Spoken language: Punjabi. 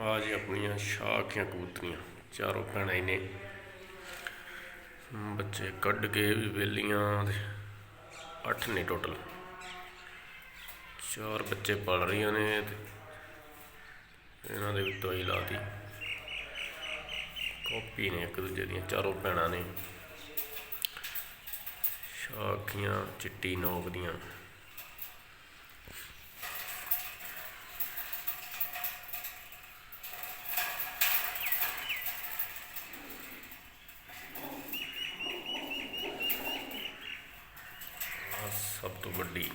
ਆ ਜੀ ਆਪਣੀਆਂ ਸ਼ਾਖੀਆਂ ਕਬੂਤਰੀਆਂ, ਚਾਰੋਂ ਭੈਣਾਂ ਹੀ ਨੇ। ਬੱਚੇ ਕੱਢ ਕੇ ਵੀ ਵੇਲੀਆਂ ਦੇ ਅੱਠ ਨੇ ਟੋਟਲ। ਚਾਰ ਬੱਚੇ ਪਲ ਰਹੀਆਂ ਨੇ ਇਹਨਾਂ ਦੇ ਵੀ ਦਵਾਈ ਲਾਤੀ। ਕਾਪੀ ਨੇ ਇੱਕ ਦੂਜੇ ਦੀਆਂ, ਚਾਰੋਂ ਭੈਣਾਂ ਨੇ। ਸ਼ਾਖੀਆਂ, ਚਿੱਟੀ ਨੋਕ ਦੀਆਂ। ਸਭ ਤੋਂ ਵੱਡੀ